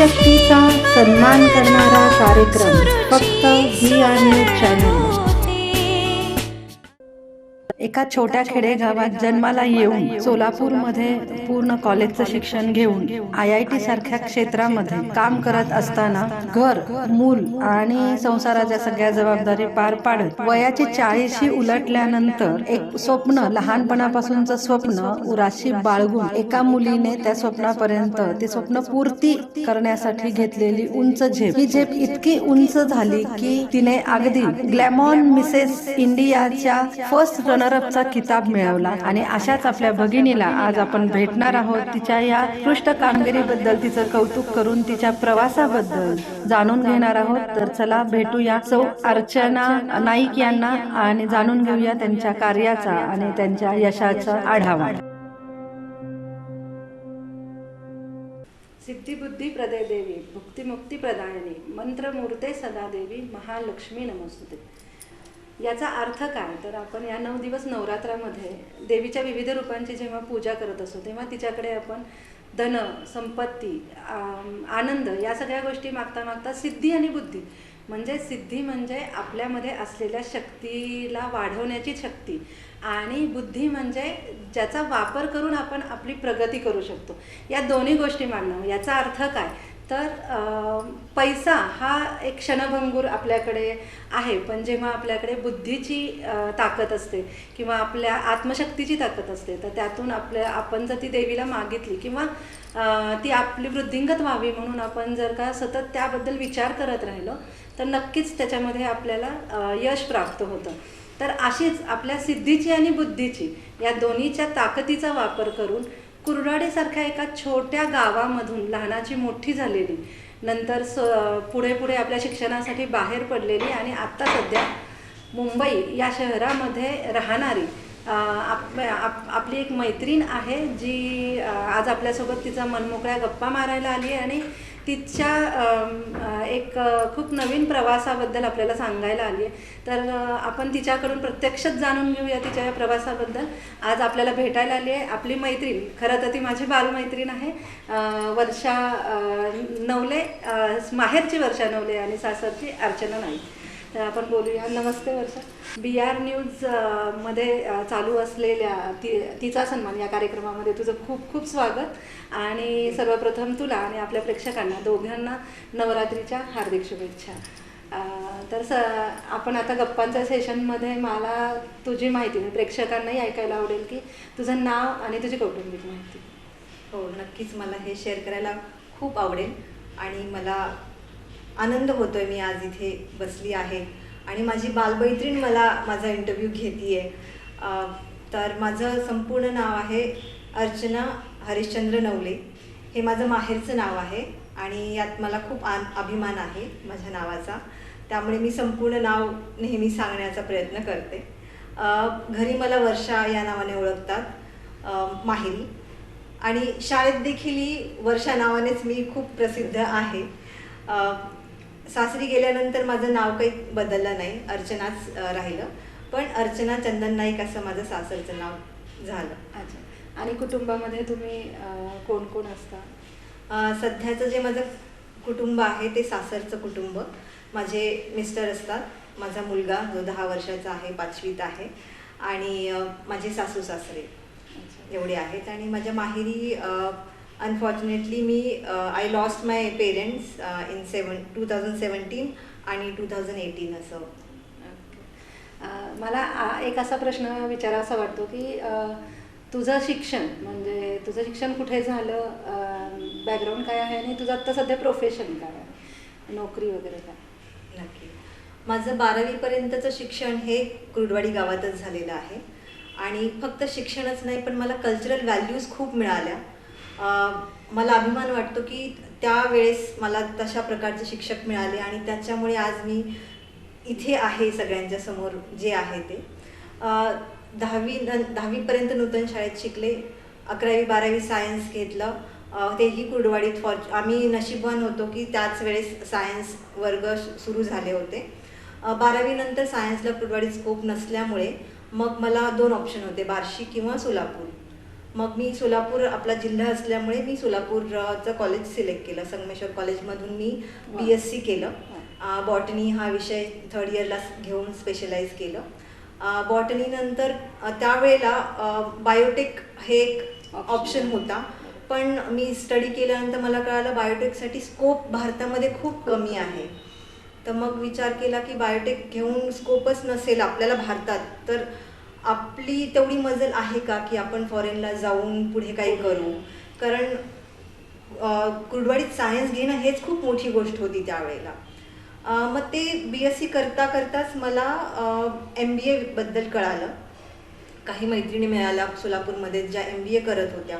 शक्तीचा सन्मान करणारा कार्यक्रम फक्त ही आणि चॅनल. एका छोट्या खेडेगावात जन्माला येऊन सोलापूरमध्ये पूर्ण कॉलेजचं शिक्षण घेऊन आय आय टी सारख्या क्षेत्रामध्ये काम करत असताना घर मूल आणि संसाराच्या सगळ्या जबाबदारी पार पाडत. वयाची चाळीशी उलटल्यानंतर एक स्वप्न लहानपणापासूनचं स्वप्न उराशी बाळगून एका मुलीने त्या स्वप्नापर्यंत ते स्वप्न पूर्ती करण्यासाठी घेतलेली उंच झेप. ही झेप इतकी उंच झाली की तिने अगदी ग्लॅमॉन मिसेस इंडियाच्या फर्स्ट रनरअपचा किताब मिळवला आणि अशाच आपल्या भगिनीला आज आपण भेटणार आहोत. तिच्या या उत्कृष्ट कामगिरीबद्दल तिचं कौतुक करून तिच्या प्रवासाबद्दल जाणून घेणार आहोत. तर चला भेटूया. सौ अर्चना नाईक यांना आणि जाणून घेऊया त्यांच्या कार्याचा आणि त्यांच्या यशाचा आढावा. सिद्धिबुद्धी प्रदय देवी भुक्तिमुक्ती प्रदायिनी मंत्रमूर्ते सदा देवी महालक्ष्मी नमस्ते याचा अर्थ काय? तर आपण या नऊ दिवस नवरात्रामध्ये देवीच्या विविध रूपांची जेव्हा पूजा करत असतो तेव्हा तिच्याकडे आपण धन संपत्ती आनंद या सगळ्या गोष्टी मागता मागता सिद्धी आणि बुद्धी. म्हणजे सिद्धी म्हणजे आपल्यामध्ये असलेल्या शक्तीला वाढवण्याची शक्ती आणि बुद्धी म्हणजे ज्याचा वापर करून आपण आपली प्रगती करू शकतो. या दोन्ही गोष्टी मागणं. याचा अर्थ काय? तर पैसा हा एक क्षणभंगूर आपल्याकडे आहे. पण जेव्हा आपल्याकडे बुद्धीची ताकद असते किंवा आपल्या आत्मशक्तीची ताकद असते तर त्यातून आपल्या आपण जर ती देवीला मागितली किंवा ती आपली वृद्धिंगत व्हावी म्हणून आपण जर का सतत त्याबद्दल विचार करत राहिलो तर नक्कीच त्याच्यामध्ये आपल्याला यश प्राप्त होतं. तर अशीच आपल्या सिद्धीची आणि बुद्धीची या दोन्हीच्या ताकदीचा वापर करून कुरडाडीसारख्या एका छोट्या गावामधून लहानाची मोठी झालेली नंतर स पुढे पुढे आपल्या शिक्षणासाठी बाहेर पडलेली आणि आत्ता सध्या मुंबई या शहरामध्ये राहणारी आप, आप, आपली एक मैत्रीण आहे जी आज आपल्यासोबत तिचा मनमोकळ्या गप्पा मारायला आली आहे आणि तिच्या एक खूप नवीन प्रवासाबद्दल आपल्याला सांगायला आली आहे. तर आपण तिच्याकडून प्रत्यक्षच जाणून घेऊया तिच्या या प्रवासाबद्दल. आज आपल्याला भेटायला आली आहे आपली मैत्रीण. खरं तर ती माझी बालमैत्रीण आहे. वर्षा नवले माहेरची वर्षा नवले आणि सासरची अर्चना नाईक. तर आपण बोलूया. नमस्ते वर्षा. बी आर न्यूजमध्ये चालू असलेल्या ती तिचा सन्मान या कार्यक्रमामध्ये तुझं खूप खूप स्वागत. आणि सर्वप्रथम तुला आणि आपल्या प्रेक्षकांना दोघांना नवरात्रीच्या हार्दिक शुभेच्छा. तर स आपण आता गप्पांच्या सेशनमध्ये मला तुझी माहिती म्हणजे प्रेक्षकांनाही ऐकायला आवडेल की तुझं नाव आणि तुझी कौटुंबिक माहिती. हो नक्कीच मला हे शेअर करायला खूप आवडेल. आणि मला आनंद होतोय मी आज इथे बसली आहे. आणि माझी बालमैत्रीण मला माझा इंटरव्ह्यू घेते तर माझं संपूर्ण नाव आहे अर्चना हरिश्चंद्र नवले. हे माझं माहेरचं नाव आहे आणि यात मला खूप आन अभिमान आहे माझ्या नावाचा. त्यामुळे मी संपूर्ण नाव नेहमी सांगण्याचा प्रयत्न करते. घरी मला वर्षा या नावाने ओळखतात अ, माहेरी. आणि शाळेत देखील वर्षा नावानेच मी खूप प्रसिद्ध आहे. सासरी गेल्यानंतर माझं नाव काही बदललं नाही. अर्चनाच राहिलं. पण अर्चना चंदन नाईक असं माझं सासरचं नाव झालं. अच्छा. आणि कुटुंबामध्ये तुम्ही कोण कोण असता? सध्याचं जे माझं कुटुंब आहे ते सासरचं कुटुंब. माझे मिस्टर असतात. माझा मुलगा जो दहा वर्षाचा आहे पाचवीत आहे. आणि माझे सासू सासरे. एवढे आहेत. आणि माझ्या माहेरी unfortunately me I lost my parents in seven two thousand seventeen आणि टू थाउजंड एटीन असं. ओके. अ, मला एक असा प्रश्न विचारावा वाटतो की अ, तुझं शिक्षण म्हणजे तुझं शिक्षण कुठे झालं? बॅकग्राऊंड काय आहे आणि तुझं आत्ता सध्या प्रोफेशन काय आहे? नोकरी वगैरे काय? नक्की. माझं बारावीपर्यंतचं शिक्षण हे कुर्डवाडी गावातच झालेलं आहे. आणि फक्त शिक्षणच नाही पण मला कल्चरल व्हॅल्यूज खूप मिळाल्या. मला अभिमान वाटतो की त्यावेळेस मला तशा प्रकारचे शिक्षक मिळाले आणि त्याच्यामुळे आज मी इथे आहे सगळ्यांच्या समोर जे आहे ते. दहावी न दहावीपर्यंत नूतन शाळेत शिकले अकरावी बारावी सायन्स घेतलं. तेही कुर्डवाडीत फॉर आम्ही नशीबवान होतो की त्याच वेळेस सायन्स वर्ग सुरू झाले होते. बारावीनंतर सायन्सला कुर्डवाडीत स्कोप नसल्यामुळे मग मला दोन ऑप्शन होते बार्शी किंवा सोलापूर. मग मी सोलापूर आपला जिल्हा असल्यामुळे मी सोलापूरचं कॉलेज सिलेक्ट केलं. संगमेश्वर कॉलेजमधून मी. बी एस सी केलं. बॉटनी हा विषय थर्ड इयरला घेऊन स्पेशलाइज केलं. बॉटनीनंतर त्यावेळेला बायोटेक हे एक. ऑप्शन होता. पण मी स्टडी केल्यानंतर मला कळालं बायोटेकसाठी स्कोप भारतामध्ये खूप कमी आहे. तर मग विचार केला की बायोटेक घेऊन स्कोपच नसेल आपल्याला भारतात तर आपली तेवढी मजल आहे का की आपण फॉरेनला जाऊन पुढे काही करू? कारण अं, कुर्डवाडीत सायन्स घेणं हेच खूप मोठी गोष्ट होती त्यावेळेला. मग ते बी एस सी करता करताच मला एम बी एबद्दल कळालं. काही मैत्रिणी मिळाल्या सोलापूरमध्ये ज्या एम बी ए करत होत्या.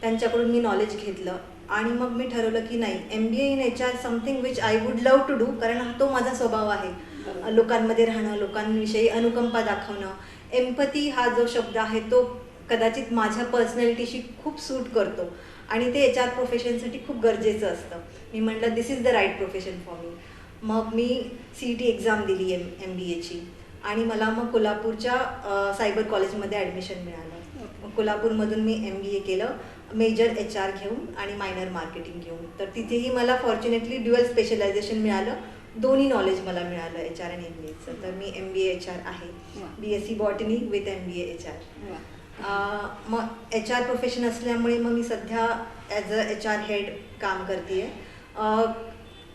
त्यांच्याकडून मी नॉलेज घेतलं. आणि मग मी ठरवलं की नाही M B A in H R something which I would love to do कारण हा तो माझा स्वभाव आहे. लोकांमध्ये राहणं लोकांविषयी अनुकंपा दाखवणं एम्पथी हा जो शब्द आहे तो कदाचित माझ्या पर्सनॅलिटीशी खूप सूट करतो. आणि ते एच आर प्रोफेशनसाठी खूप गरजेचं असतं. मी म्हटलं this is the right profession for me मग मी सी ई टी एक्झाम दिली एम एम बी एची आणि मला मग कोल्हापूरच्या सायबर कॉलेजमध्ये ॲडमिशन मिळालं. मग कोल्हापूरमधून मी एम बी ए केलं मेजर एच आर घेऊन आणि मायनर मार्केटिंग घेऊन. तर तिथेही मला फॉर्च्युनेटली ड्युअल स्पेशलायझेशन मिळालं. दोन्ही नॉलेज मला मिळालं एच आर आणि एम बी एचं तर मी एम बी एच आर आहे. B S C botany with M B H R मग एच आर प्रोफेशन असल्यामुळे मग मी सध्या as a H R head काम करते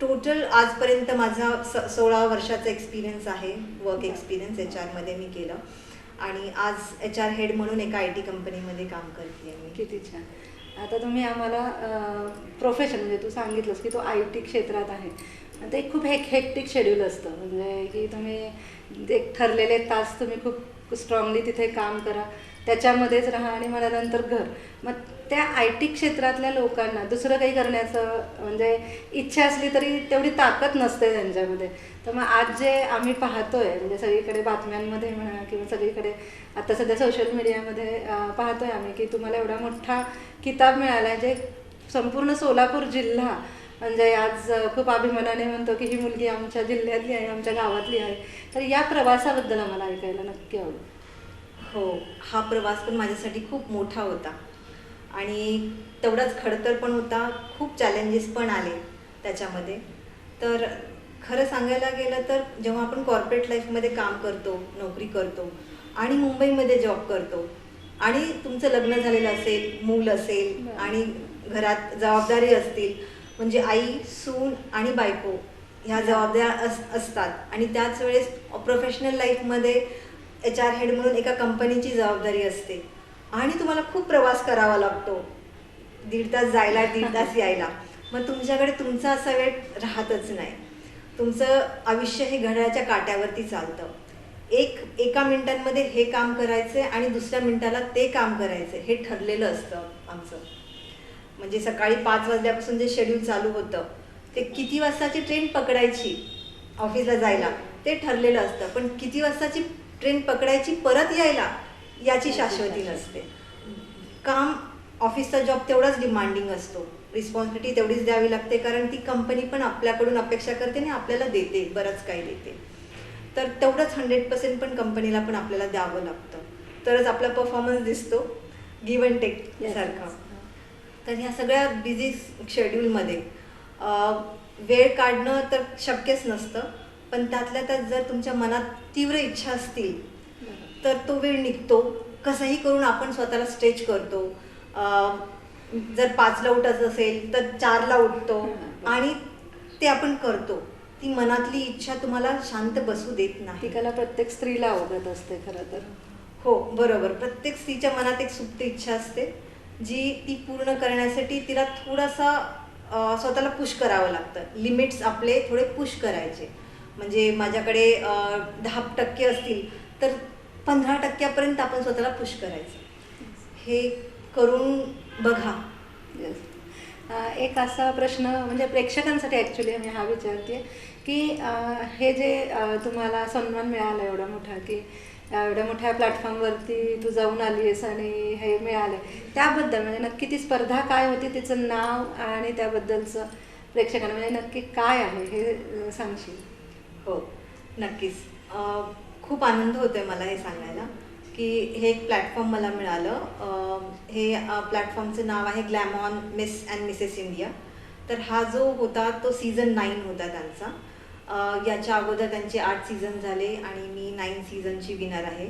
टोटल आजपर्यंत माझा स सोळा वर्षाचा एक्सपिरियन्स आहे. वर्क एक्सपिरियन्स एच आरमध्ये मी केलं. आणि आज एच आर हेड म्हणून एका आय टी कंपनीमध्ये काम करते मी. किती छान. आता तुम्ही आम्हाला प्रोफेशन म्हणजे तू सांगितलंस की तो आय टी क्षेत्रात आहे. ते खूप एक हेक्टिक शेड्यूल असतं. म्हणजे की तुम्ही एक ठरलेले तास तुम्ही खूप स्ट्रॉंगली तिथे काम करा. त्याच्यामध्येच राहा आणि मला नंतर घर. मग त्या आय टी क्षेत्रातल्या लोकांना दुसरं काही करण्याचं म्हणजे इच्छा असली तरी तेवढी ताकद नसते त्यांच्यामध्ये. तर मग आज जे आम्ही पाहतोय म्हणजे सगळीकडे बातम्यांमध्ये म्हणा किंवा सगळीकडे आता सध्या सोशल मीडियामध्ये पाहतो पाहतोय आम्ही की तुम्हाला एवढा मोठा किताब मिळाला आहे जे संपूर्ण सोलापूर जिल्हा म्हणजे आज खूप अभिमानाने म्हणतो की ही मुलगी आमच्या जिल्ह्यातली आहे आमच्या गावातली आहे. तर या प्रवासाबद्दल आम्हाला ऐकायला नक्की आवडेल. हो हा प्रवास पण माझ्यासाठी खूप मोठा होता. आणि तेवढाच खडतर पण होता खूप चॅलेंजेस पण आले त्याच्यामध्ये. तर खरं सांगायला गेलं तर जेव्हा आपण कॉर्पोरेट लाईफमध्ये काम करतो नोकरी करतो आणि मुंबईमध्ये जॉब करतो आणि तुमचं लग्न झालेलं असेल मूल असेल. आणि घरात जबाबदारी असतील म्हणजे आई सून आणि बायको ह्या जबाबदाऱ्या अस असतात. आणि त्याच वेळेस प्रोफेशनल लाईफमध्ये एच आर हेड म्हणून एका कंपनीची जबाबदारी असते. आणि तुम्हाला खूप प्रवास करावा लागतो. दीड तास जायला दीड तास यायला. मग तुमच्याकडे तुमचा असा वेळ राहतच नाही. तुमचं आयुष्य हे घड्याळाच्या काट्यावरती चालतं. एक एका मिनिटांमध्ये हे काम करायचं आणि दुसऱ्या मिनिटाला ते काम करायचं हे ठरलेलं असतं आमचं. म्हणजे सकाळी पाच वाजल्यापासून जे शेड्यूल चालू होतं ते किती वाजताची ट्रेन पकडायची ऑफिसला जायला ते ठरलेलं असतं. पण किती वाजताची ट्रेन पकडायची परत यायला याची शाश्वती नसते. काम ऑफिसचा जॉब तेवढाच डिमांडिंग असतो. रिस्पॉन्सिबिलिटी तेवढीच द्यावी लागते कारण ती कंपनी पण आपल्याकडून अपेक्षा करते आणि आपल्याला देते बरंच काही देते. तर तेवढंच हंड्रेड पर्सेंट पण कंपनीला पण आपल्याला द्यावं लागतं. तरच आपला परफॉर्मन्स दिसतो गिव्ह अँड टेक सारखा. yes. तर ह्या सगळ्या बिझी शेड्यूलमध्ये वेळ काढणं तर शक्यच नसतं पण त्यातल्या त्यात जर तुमच्या मनात तीव्र इच्छा असतील. तर तो वेळ निघतो. कसंही करून आपण स्वतःला स्ट्रेच करतो. जर पाचला उठायचं असेल तर चारला उठतो. आणि ते आपण करतो. ती मनातली इच्छा तुम्हाला शांत बसू देत नाही. कला प्रत्येक स्त्रीला अवगत असते खरं तर. हो बरोबर. प्रत्येक स्त्रीच्या मनात एक सुप्त इच्छा असते. जी ती पूर्ण करण्यासाठी तिला थोडासा स्वतःला पुश करावं लागतं. लिमिट्स आपले थोडे पुश करायचे. म्हणजे माझ्याकडे दहा टक्के असतील तर पंधरा टक्क्यापर्यंत आपण स्वतःला पुश करायचं. हे करून बघा. एक असा प्रश्न म्हणजे प्रेक्षकांसाठी ॲक्च्युली मी हा विचारते की हे जे तुम्हाला सन्मान मिळाला एवढा मोठा की एवढ्या मोठ्या प्लॅटफॉर्मवरती तू जाऊन आली आहेस आणि हे मिळाले. त्याबद्दल म्हणजे नक्की ती स्पर्धा काय होती तिचं नाव आणि त्याबद्दलचं प्रेक्षकांना म्हणजे नक्की काय आहे हे सांगशील? हो नक्कीच. खूप आनंद होतोय मला हे सांगायला की हे एक प्लॅटफॉर्म मला मिळालं. हे प्लॅटफॉर्मचं नाव आहे Glamon miss and Mrs India तर हा जो होता तो सीझन नाईन होता त्यांचा. याच्या अगोदर त्यांचे आठ सीझन झाले आणि मी नाईन सीझनची विनर आहे.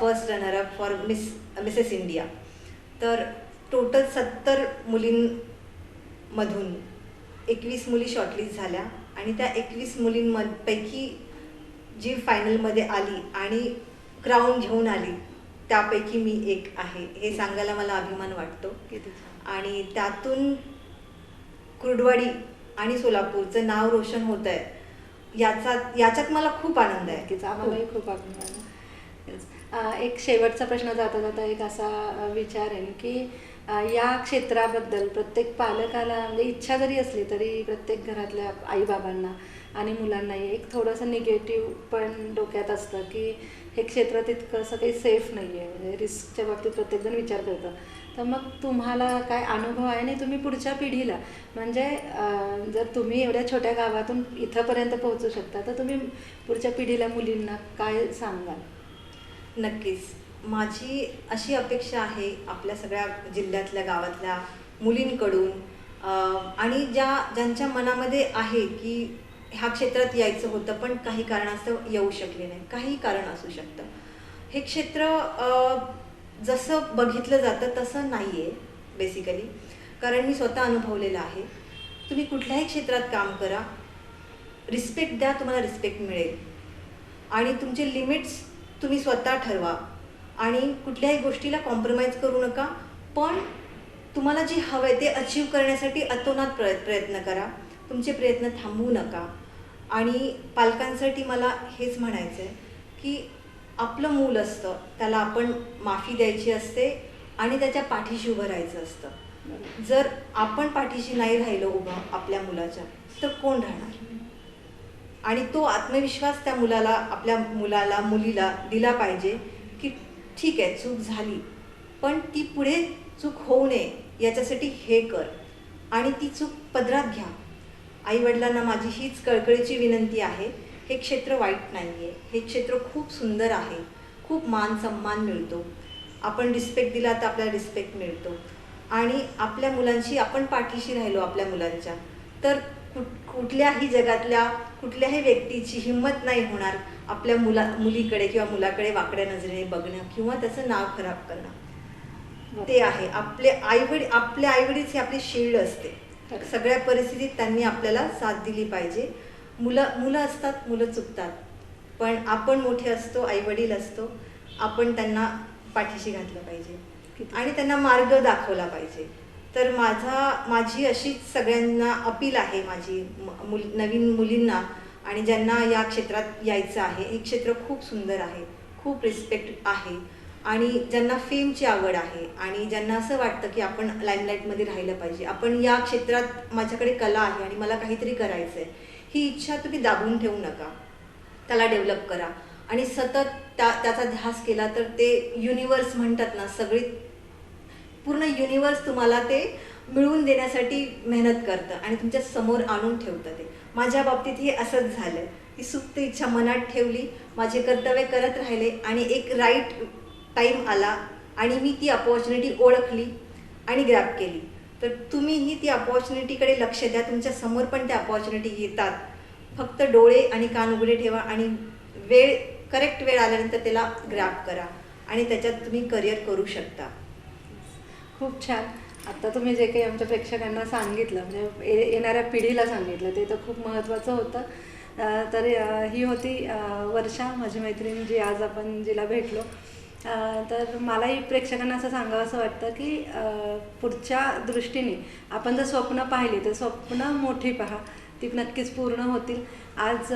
First runner up for miss Mrs India तर टोटल सत्तर मुलींमधून एकवीस मुली शॉर्टलिस्ट झाल्या आणि त्या एकवीस मुलींपैकी जी फायनलमध्ये आली आणि क्राऊन घेऊन आली त्यापैकी मी एक आहे. हे सांगायला मला अभिमान वाटतो. आणि त्यातून कुर्डवाडी आणि सोलापूरचं नाव रोशन होत आहे याचा याच्यात मला खूप आनंद आहे. नक्कीच. आम्हालाही खूप अभिमान आहे. एक शेवटचा प्रश्न जाता जाता एक असा विचारेन की या क्षेत्राबद्दल प्रत्येक पालकाला म्हणजे इच्छा जरी असली तरी प्रत्येक घरातल्या आईबाबांना आणि मुलांनाही एक थोडंसं निगेटिव्ह पण डोक्यात असतं की हे क्षेत्र तितकं असं काही सेफ नाही आहे म्हणजे रिस्कच्या बाबतीत प्रत्येकजण विचार करतं. तर मग तुम्हाला काय अनुभव आहे? आणि तुम्ही पुढच्या पिढीला. म्हणजे जर तुम्ही एवढ्या छोट्या गावातून इथंपर्यंत पोहोचू शकता तर तुम्ही पुढच्या पिढीला मुलींना काय सांगाल? नक्कीच. माझी अशी अपेक्षा आहे आपल्या सगळ्या जिल्ह्यातल्या गावातल्या मुलींकडून. आणि ज्या ज्यांच्या मनामध्ये आहे की ह्या क्षेत्रात यायचं होतं पण काही कारणास्तव येऊ शकले नाही. काही कारण असू शकतं. हे क्षेत्र जसं बघितलं जातं तसं नाही आहे बेसिकली कारण मी स्वतः अनुभवलेलं आहे. तुम्ही कुठल्याही क्षेत्रात काम करा रिस्पेक्ट द्या तुम्हाला रिस्पेक्ट मिळेल. आणि तुमचे लिमिट्स तुम्ही स्वतः ठरवा. आणि कुठल्याही गोष्टीला कॉम्प्रोमाइज करू नका पण तुम्हाला जे हवं आहे ते अचीव करण्यासाठी अतोनात प्रय प्रयत्न करा. तुमचे प्रयत्न थांबवू नका. आणि पालकांसाठी मला हेच म्हणायचं आहे की आपलं मूल असतं त्याला आपण माफी द्यायची असते आणि त्याच्या पाठीशी उभं राहायचं असतं. जर आपण पाठीशी नाही राहिलो उभं आपल्या मुलाच्या तर कोण राहणार? आणि तो आत्मविश्वास त्या मुलाला आपल्या मुलाला मुलीला दिला पाहिजे की ठीक आहे चूक झाली पण ती पुढे चूक होऊ नये याच्यासाठी हे कर. आणि ती चूक पदरात घ्या. आईवडिलांना माझी हीच कळकळीची विनंती आहे हे क्षेत्र वाईट नाही आहे हे क्षेत्र खूप सुंदर आहे. खूप मान सन्मान मिळतो. आपण रिस्पेक्ट दिला तर आपल्याला रिस्पेक्ट मिळतो. आणि आपल्या मुलांशी आपण पाठीशी राहिलो आपल्या मुलांच्या तर कुठ कुठल्याही जगातल्या कुठल्याही व्यक्तीची हिंमत नाही होणार आपल्या मुला मुलीकडे किंवा मुलाकडे वाकड्या नजरेने बघणं किंवा त्याचं नाव खराब करणं. ते आहे. आपले आईवडील आपले आईवडील हे आपली शिल्ड असते. सगळ्या परिस्थितीत त्यांनी आपल्याला साथ दिली पाहिजे. मुलं मुलं असतात मुलं चुकतात. पण आपण मोठे असतो आईवडील असतो आपण त्यांना पाठीशी घातलं पाहिजे. आणि त्यांना मार्ग दाखवला पाहिजे. तर माझा माझी अशीच सगळ्यांना अपील आहे माझी म- मुल नवीन मुलींना आणि ज्यांना या क्षेत्रात यायचं आहे. हे क्षेत्र खूप सुंदर आहे खूप रिस्पेक्ट आहे आणि ज्यांना फेमची आवड आहे आणि ज्यांना असं वाटतं की आपण लाईमलाईटमध्ये राहिलं पाहिजे. आपण या क्षेत्रात माझ्याकडे कला आहे आणि मला काहीतरी करायचं आहे ही इच्छा तुम्ही दाबून ठेवू नका. त्याला डेव्हलप करा. आणि सतत त्या त्याचा ध्यास केला तर ते युनिवर्स म्हणतात ना सगळी पूर्ण युनिवर्स तुम्हाला ते मिळवून देण्यासाठी मेहनत करतं आणि तुमच्यासमोर आणून ठेवतं ते. माझ्या बाबतीत हे असंच झालं ती सुप्त इच्छा मनात ठेवली माझे कर्तव्य करत राहिले आणि एक राईट टाईम आला आणि मी ती अपॉर्च्युनिटी ओळखली आणि ग्रॅप केली. तर तुम्हीही ती अपॉर्च्युनिटीकडे लक्ष द्या. तुमच्यासमोर पण त्या अपॉर्च्युनिटी येतात. फक्त डोळे आणि कान उघडे ठेवा आणि वेळ करेक्ट वेळ आल्यानंतर त्याला ग्रॅप करा आणि त्याच्यात तुम्ही करिअर करू शकता. खूप छान. आता तुम्ही जे काही आमच्या प्रेक्षकांना सांगितलं म्हणजे येणाऱ्या पिढीला सांगितलं ते तर खूप महत्त्वाचं होतं. तर ही होती वर्षा माझी मैत्रीण जी आज आपण जिला भेटलो. तर मलाही प्रेक्षकांना असं सांगावं असं वाटतं की पुढच्या दृष्टीने आपण जर स्वप्न पाहिली तर स्वप्न मोठी पहा. ती नक्कीच पूर्ण होतील. आज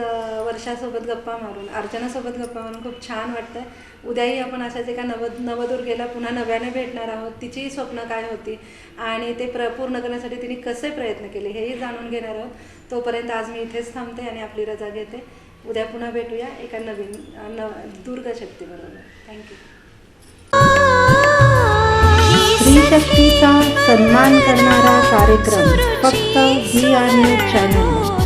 वर्षासोबत गप्पा मारून अर्चनासोबत गप्पा मारून खूप छान वाटतंय. उद्याही आपण अशाच एका नव नवदुर्गेला पुन्हा नव्याने भेटणार आहोत. तिचीही स्वप्न काय होती आणि ते प्र पूर्ण करण्यासाठी तिने कसे प्रयत्न केले हेही जाणून घेणार आहोत. तोपर्यंत आज मी इथेच थांबते आणि आपली रजा घेते. उद्या पुन्हा भेटूया एका नवीन न दुर्ग थँक्यू स्त्रीशक्तीचा सन्मान करणारा कार्यक्रम फक्त ही आणि चॅनल